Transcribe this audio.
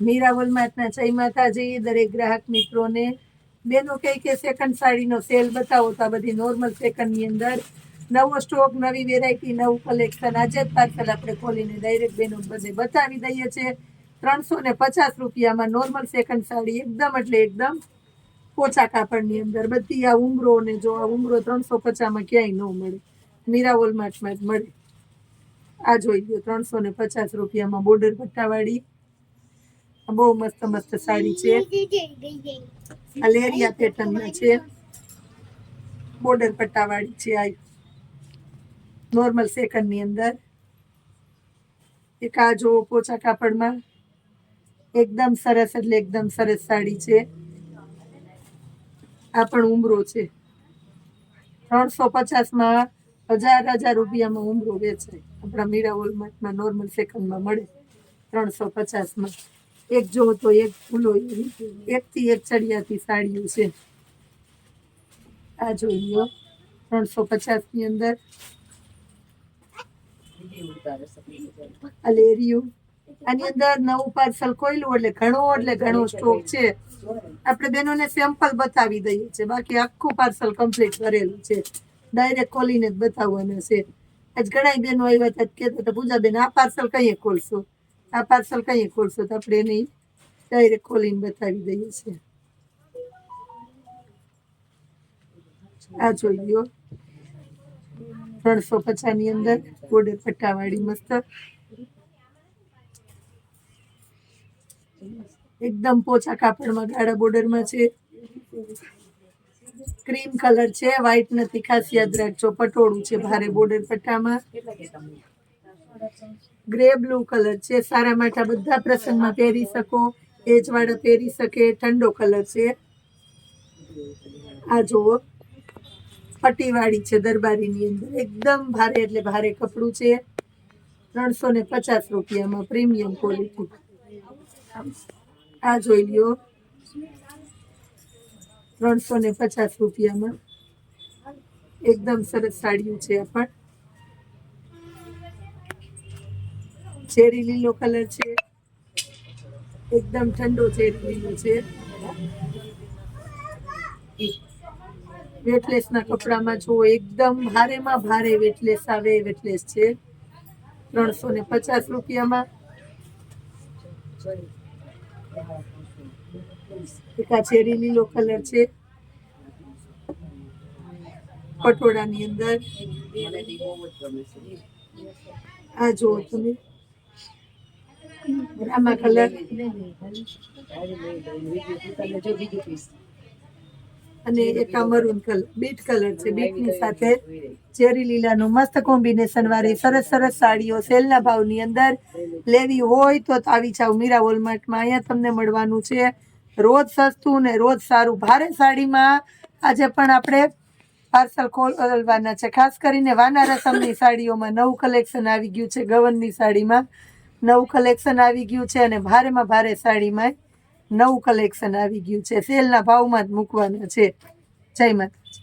મીરાવલ માતના જય. માતાજી, દરેક ગ્રાહક મિત્રોને બેનો કહે કે સેકન્ડ સાડીનો સેલ બતાવો તો બધી નોર્મલ સેકન્ડની અંદર નવો સ્ટોક નવી વેરાયટી નવું કલેક્શન આજે જ પાર્સલ આપણે ખોલીને ડાયરેક્ટ બેનો બધે બતાવી દઈએ છીએ ત્રણસો ને પચાસ રૂપિયામાં નોર્મલ સેકન્ડ સાડી એકદમ એટલે એકદમ ઓછા કાપડની અંદર. બધી આ ઉમરો ને જો આ ઉમરો ત્રણસો પચાસમાં ક્યાંય ન મળે. મીરા માર્ટમાં જ મળે. આ જોઈ લો ત્રણસો ને પચાસ રૂપિયામાં બોર્ડર પટ્ટાવાળી બહુ મસ્ત મસ્ત સાડી છે. આ લેરિયા પેટર્નમાં છે. બોર્ડર પટ્ટાવાળી છે આ નોર્મલ સેકન્ડની અંદર. એક આ જો પોચા કાપડમાં. એકદમ સરસ એટલે એકદમ સરસ સાડી છે. આ પણ ઉમરો છે. ત્રણસો પચાસમાં હજાર હજાર રૂપિયામાં ઉમરો વેચાય. આપણા મીરા હોલમાર્ટમાં નોર્મલ સેકન્ડમાં મળે. ત્રણસો પચાસમાં. એક જો તો એક ફૂલો એક એકથી એક ચડિયાતી સાડીઓ છે. આ જોઈ લો, ત્રણસો પચાસની અંદર. અલેરિયું લેરિયું આની અંદર નવું પાર્સલ ખોલ્યું એટલે ઘણો એટલે ઘણો સ્ટોક છે. આપણે બેનોને સેમ્પલ બતાવી દઈએ છીએ. બાકી આખું પાર્સલ કમ્પ્લીટ કરેલું છે. ડાયરેક્ટ ખોલીને જ બતાવવાના છે. આજ ઘણા બેનો આવ્યા હતા કહેતા હતા પૂજાબેન આ પાર્સલ કઈ ખોલશો? આ પાર્સલ કઈ ખોલશો તો આપણે નહીં ડાયરેક્ટ ખોલીને બતાવી દઈએ છીએ. આ જોઈ લો ત્રણસો પચાસની અંદર બોર્ડર પટ્ટાવાળી મસ્ત. એકદમ પોચા કાપડમાં ગાળા બોર્ડરમાં છે. ક્રીમ કલર છે વ્હાઈટ નથી, ખાસ યાદ રાખજો. પટોળું છે, ભારે બોર્ડર પટ્ટામાં. ગ્રે બ્લુ કલર છે. સારા માઠા બધા પ્રસંગમાં પહેરી શકો. એજ વાળા પહેરી શકે. ઠંડો કલર છે. આ જુઓ. પટ્ટીવાળી છે દરબારીની અંદર. એકદમ ભારે એટલે ભારે કપડું છે. ત્રણસો ને પચાસ રૂપિયામાં પ્રીમિયમ ક્વોલિટી આ જોઈ લ્યો. ત્રણસો ને પચાસ રૂપિયામાં. એકદમ સરસ સાડીઓ છે આ પણ. ચેરી લીલો કલર છે. એકદમ ઠંડો ચેરી લીલો છે. વેટલેસના કપડામાં જુઓ, એકદમ ભારેમાં ભારે વેટલેસ આવે વેટલેસ છે. ત્રણસો ને પચાસ રૂપિયામાં. એક આ ચેરી લીલો કલર છે. પટોળાની અંદર. આ જુઓ તમે. રામા કલર અને એક મરૂન કલર બીટ કલર છે. બીટની સાથે ચેરી લીલાનું મસ્ત કોમ્બિનેશન વાળી સરસ સરસ સાડીઓ સેલના ભાવની અંદર લેવી હોય તો આવી જાવ મીરા વોલમાર્ટમાં. અહીંયા તમને મળવાનું છે. રોજ સસ્તું ને રોજ સારું. ભારે સાડીમાં આજે પણ આપણે પાર્સલ ખોલવાના છે. ખાસ કરીને વાના રસમની સાડીઓમાં નવું કલેક્શન આવી ગયું છે ગવનની સાડીમાં. નવું કલેક્શન આવી ગયું છે અને ભારેમાં ભારે સાડીમાં નવું કલેક્શન આવી ગયું છે. સેલના ભાવમાં જ મૂકવાના છે. જય માતાજી.